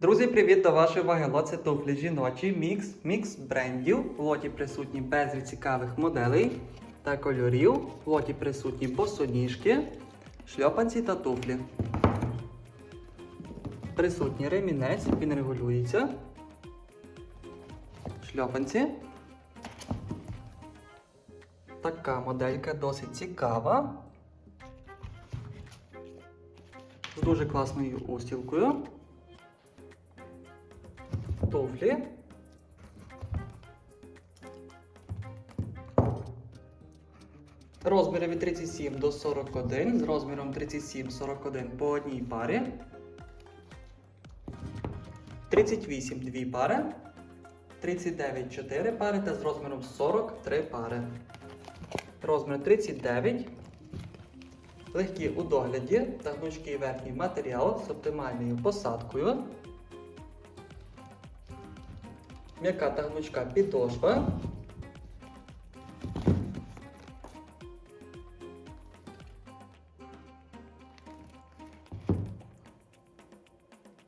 Друзі, привіт до вашої уваги. Лоці туфлі жіночі, мікс, мікс брендів. В лоті присутні безліч цікавих моделей та кольорів. В лоті присутні босоніжки, шльопанці та туфлі. Присутній ремінець, він регулюється. Шльопанці. Така моделька досить цікава. З дуже класною устілкою. Туфлі. Розміри від 37 до 41 з розміром 37-41 по одній парі. 38 дві пари. 39 4 пари та з розміром 43 пари. Розмір 39. Легкі у догляді та гнучкий верхній матеріал з оптимальною посадкою. М'яка та гнучка підошва.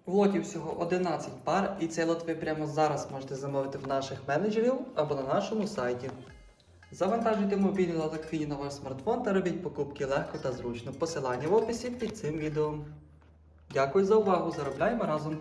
В лоті всього 11 пар, і цей лот ви прямо зараз можете замовити в наших менеджерів або на нашому сайті. Завантажуйте мобільний лоток на ваш смартфон та робіть покупки легко та зручно. Посилання в описі під цим відео. Дякую за увагу! Заробляємо разом!